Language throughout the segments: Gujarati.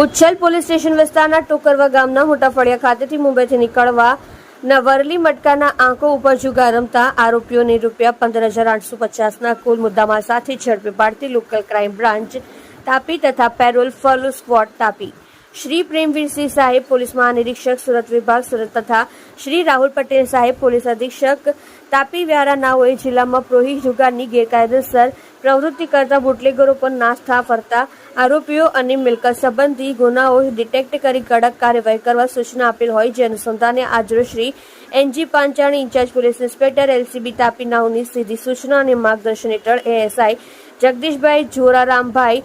ઉચ્છલ પોલીસ સ્ટેશન વિસ્તારના ટોકરવા ગામના મોટા ફળિયા ખાતેથી મુંબઈથી નીકળવા ના વરલી મટકાના આંખો ઉપર જુગાર રમતા આરોપીઓને રૂપિયા પંદર હજાર આઠસો પચાસના કુલ મુદ્દામાલ સાથે ઝડપી પાડતી લોકલ ક્રાઇમ બ્રાન્ચ તાપી તથા parole furlough squad Tapi. Shri Premvirsinh સાહેબ પોલીસ મહાનિરીક્ષક, સુરત વિભાગ, સુરત તથા શ્રી રાહુલ પટેલ સાહેબ પોલીસ અધિક્ષક તાપી વ્યારા નાઓએ જિલ્લામાં પ્રોહી જુગારની ગેરકાયદેસર પ્રવૃત્તિ કરતા બુટલેગરો પર નાસ્તા ફરતા આરોપીઓ અને મિલકત સંબંધી ગુનાઓ ડિટેક્ટ કરી કડક કાર્યવાહી કરવા સૂચના આપેલ હોય જે અનુસંધાને આજરોજ Shri NG Panchani incharge police inspector LCB Tapi નાઓની સીધી સૂચના અને માર્ગદર્શન હેઠળ એએસઆઈ જગદીશભાઈ જોરારામભાઈ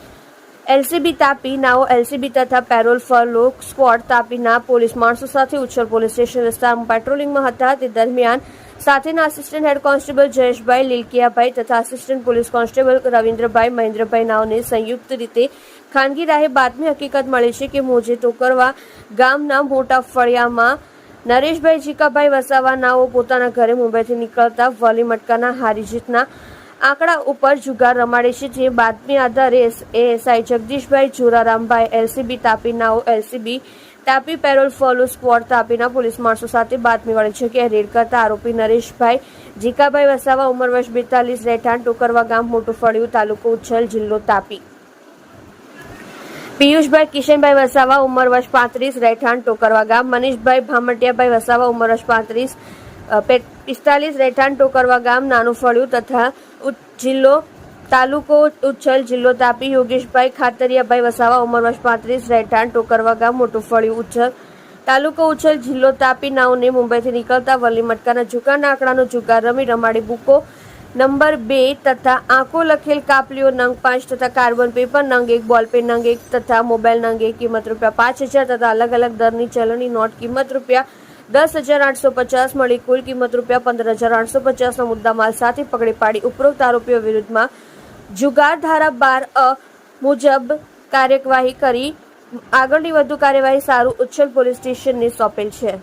એલસીબી તાપી, નાઓ એલસીબી તથા પેરોલ ફલો સ્ક્વોડ તાપીના પોલીસ માણસો સાથે ઉચ્ચર પોલીસ સ્ટેશન વિસ્તારમાં પેટ્રોલિંગમાં હતા. તે દરમિયાન સાથેના assistant head constable Jayeshbhai Lilkiyabhai તથા assistant police constable Ravindrabhai Mahendrabhai નાઓને સંયુક્ત રીતે ખાનગી રાહે બાતમી હકીકત મળી છે કે મોજે ટોકરવા ગામના મોટા ફળિયામાં નરેશભાઈ જીકાભાઈ વસાવા નાઓ પોતાના ઘરે મુંબઈથી નીકળતા વલી મટકાના હારી જીતના આંકડા ઉપર જુગાર રમાડે છે. જે બાતમી આધારે ASI Jagdishbhai Jorarambhai, LCB Tapi નાઓ, LCB Tapi parole furlough spot તાપીના police માણસો સાથે બાતમી મળી છે કે રેડ કરતા આરોપી નરેશભાઈ જીકાભાઈ વસાવા ઉંમર બેતાલીસ, રહેઠાણ ટોકરવા ગામ મોટું ફળિયું તાલુકો ઉચ્છલ જિલ્લો તાપી. પિયુષભાઈ કિશનભાઈ વસાવા ઉંમર પાંત્રીસ, રહેઠાણ ટોકરવા ગામ મનીષભાઈ ભામટિયાભાઈ વસાવા ઉંમર વર્ષ પાંત્રીસ પિસ્તાલીસ રહેઠાણ ટોકરવા ગામ નાનું ફળ્યું તથા જિલ્લો, તાલુકો ઉચ્છલ જિલ્લો તાપી યોગેશભાઈ ખાતરિયાભાઈ વસાવા ઉંમર વર્ષ પાંત્રીસ, રહેઠાણ ટોકરવા ગામ મોટું ફળ્યું ઉચ્છલ. તાલુકો ઉછલ જિલ્લો તાપી નાઓને મુંબઈથી નીકળતા વલી મટકાના જુગારના આંકડાનો જુગાર રમી રમાડી બુકો નંબર બે તથા આંકો લખેલ કાપલીઓ નંગ પાંચ તથા કાર્બન પેપર નંગ એક, બોલપેન નંગ એક તથા મોબાઈલ નંગ એક કિંમત રૂપિયા પાંચ હજાર તથા અલગ અલગ દરની ચલણી નોટ કિંમત રૂપિયા દસ હજાર આઠસો પચાસ મળી કુલ કિંમત રૂપિયા પંદર હજાર આઠસો પચાસનો મુદ્દામાલ સાથે પકડી પાડી ઉપરોક્ત આરોપીઓ વિરુદ્ધમાં જુગાર ધારા બાર અ મુજબ કાર્યવાહી કરી. આગળની વધુ કાર્યવાહી સારું ઉચ્છલ પોલીસ સ્ટેશનને સોંપેલ છે.